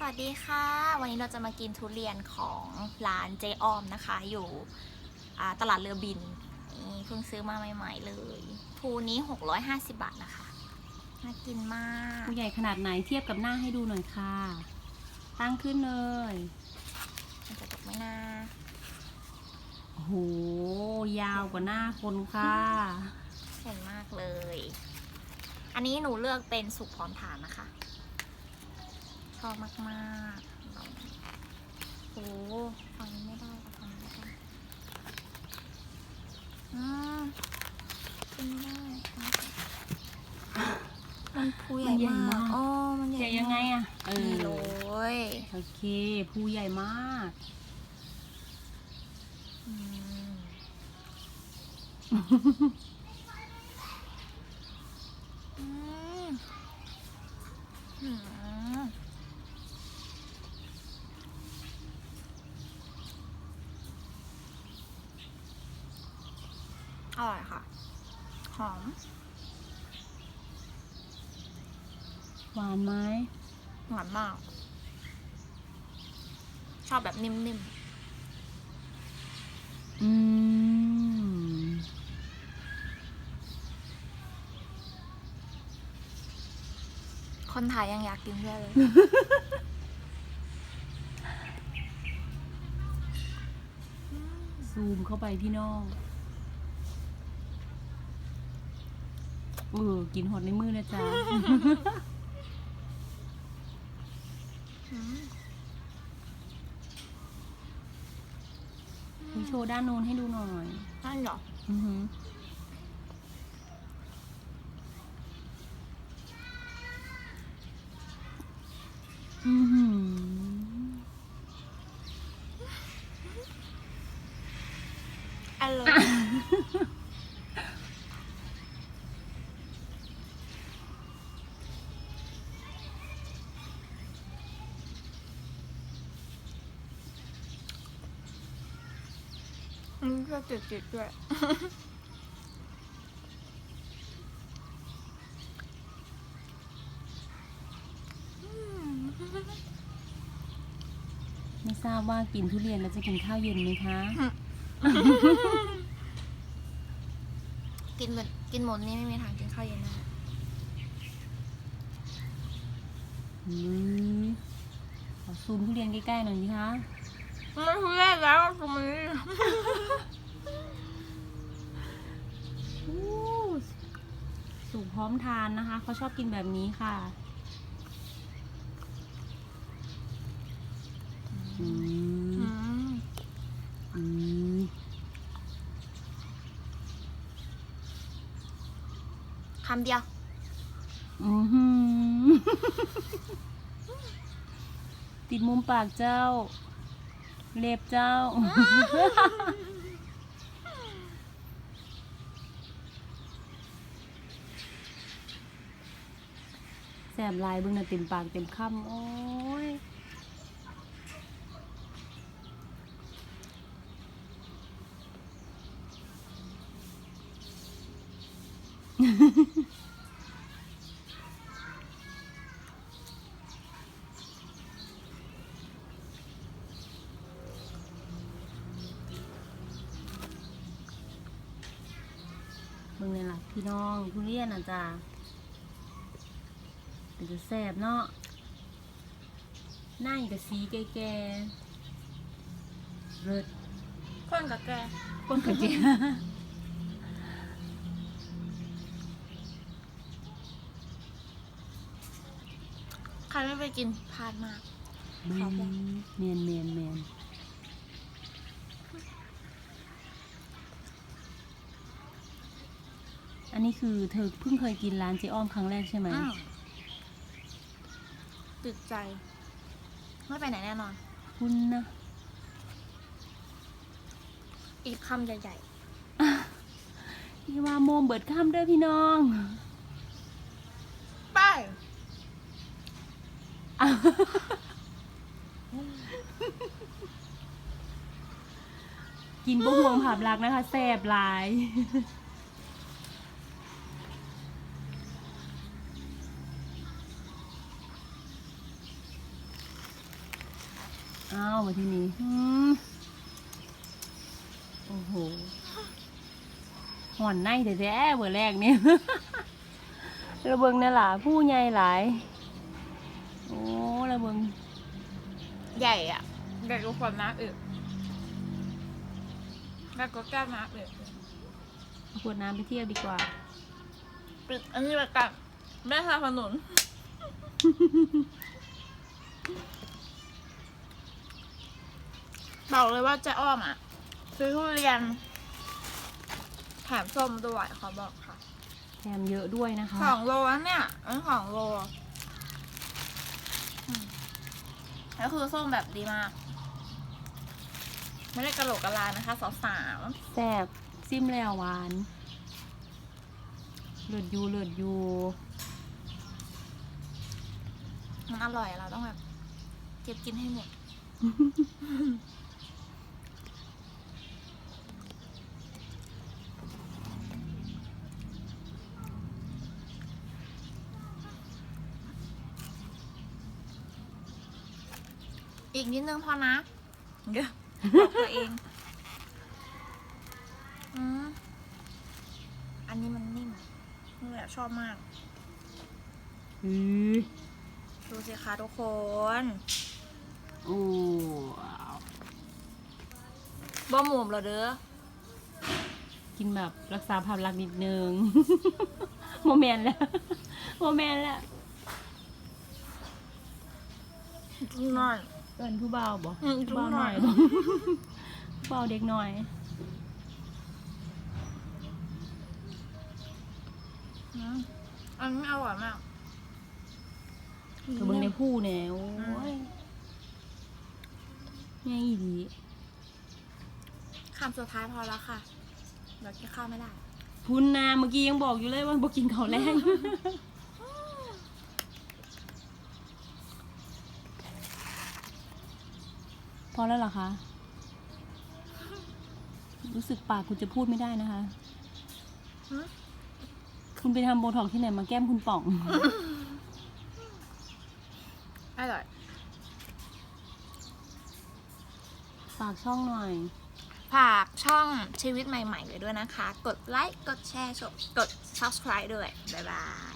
สวัสดีค่ะ วันนี้เราจะมากินทุเรียนของร้านเจอ้อมนะคะ อยู่อ่าตลาดเรือบินนี่เพิ่งซื้อมาใหม่ ๆ เลยภูนี้ 650 บาทนะคะ น่ากินมากผู้ใหญ่ขนาดไหนเทียบกับหน้าให้ดูหน่อยค่ะ ตั้งขึ้นเลยมันจะตกไหมนะโอ้โห ยาวกว่าหน้าคนค่ะเห็นมากเลย อันนี้หนูเลือกเป็นสุกพร้อมทานนะคะช อบมากๆโอ้ฟังนี้ไม่ได้เอาฟังนี้ไม่ได้อืมกินไม่ได้มันพูใหญ่มันใหญ่มากอ๋อมันใหใหญ่ญ่ยังไงอะเอนี่อเลยโอเคภูใหญ่มากอืมอืมอืม ร่อยค่ะ หอม หวานไหมหวานมาก ชอบแบบนิ่มอืมๆคนไทยยังอยากกินด้วยเลย ซูมเข้าไปพี่น้อง เออกินหอดในมือนะจ๊ะอืมพี่โชว์ด้านโน้นให้ดูหน่อยนั่นเหรอ อือหืออือหืออร่อย อืมก็จืดๆด้วยไม่ทราบว่ากินทุเรียนแล้วจะกินข้าวเย็นไหมคะ กินหมดกินหมดนี่ไม่มีทางกินข้าวเย็นนะอืมขอซูมทุเรียนใกล้ๆหน่อยสิคะ ไม่ทุเรศแล้วตรงนี้อู้สุกพร้อมทานนะคะเขาชอบกินแบบนี้ค่ะอืมอืมอืมคำเดียว อือหือติดมุมปากเจ้า เล็บเจ้า แสบลายเบิ่งน่ะเต็มปากเต็มคำโอ้ย เบิ่งเลยล่ะพี่น้องทุเรียนอะจ้าเป็นจะแสบเนาะหน้าอย่างกับสีแก่ๆเลิศคนกับแกก้นกระเจียใครไม่ไปกินพลาดมากเมียนเมียนเมียนเมียน อันนี้คือเธอเพิ่งเคยกินร้านเจ๊อ้อมครั้งแรกใช่ไหมอืมติดใจ ไม่ไปไหนแน่นอน คุณนะอีกคำใหญ่พี่ว่าโมมเบิดข้ามเด้อพี่น้องๆ ไปกินบะห่วงผับรักนะคะแสบหลาย อ้าวมาที่นี่อืมโอ้โหห่อนในแต่แท้ๆเบอร์แรกนี่ระเบิงนี่นล่ะผู้ใหญ่หลาย โอ้ระเบิงใหญ่อะใหญ่กว่าขวดน้ำอึใหญ่กว่าแก้วน้ำอึเอาขวดน้ำไปเที่ยวดีกว่าปิดอันนี้ไปกันแม่สนับสนุน บอกเลยว่าเจ๊อ้อมอะ ซื้อทุเรียน แถมส้มด้วยเขาบอกค่ะแถมเยอะด้วยนะคะสองโลนะเนี่ยอันนสองโลอืมแล้วคือส้มแบบดีมาก ไม่ได้กระโหลกกระลานะคะสาวแซ่บซิมแล้วหวานเลือดอยูเลือดอยูๆมันอร่อยเราต้องแบบเก็บกินให้หมด อีกนิดนึงพอนะเดี๋ยวบอกตัวเองอืมอันนี้มันนิ่มนี่แหละชอบมาก อือดูสิคะทุกคน โอ้ว้าวบ่หมุมเหรอเด้อ กินแบบรักษาภาพลักษณ์นิดนึง โมเมนต์แล้วโมเมนต์แล้วหน่อย เอินผู้เบาบ่อืมผู้เบาหน่อยผู้บ่เบาผู้เบาเด็กหน่อยอืมอันนี้อร่อยมากกระเบื้องในผู้เนี่ยโอ้ยง่ายอีดีคำสุดท้ายพอแล้วค่ะเดี๋ยวกินข้าวไม่ได้ พุนนาเมื่อกี้ยังบอกอยู่เลยว่าบอกกินข้าวแรง พอแล้วเหรอคะ รู้สึกปากคุณจะพูดไม่ได้นะคะฮะคุณไปทำโบท็อกซ์ที่ไหนมาแก้มคุณป่อง อร่อย ฝากช่องหน่อย ฝากช่องชีวิตใหม่ๆไว้ด้วยนะคะ กดไลค์ กดแชร์ กด subscribe ด้วย บ๊ายบาย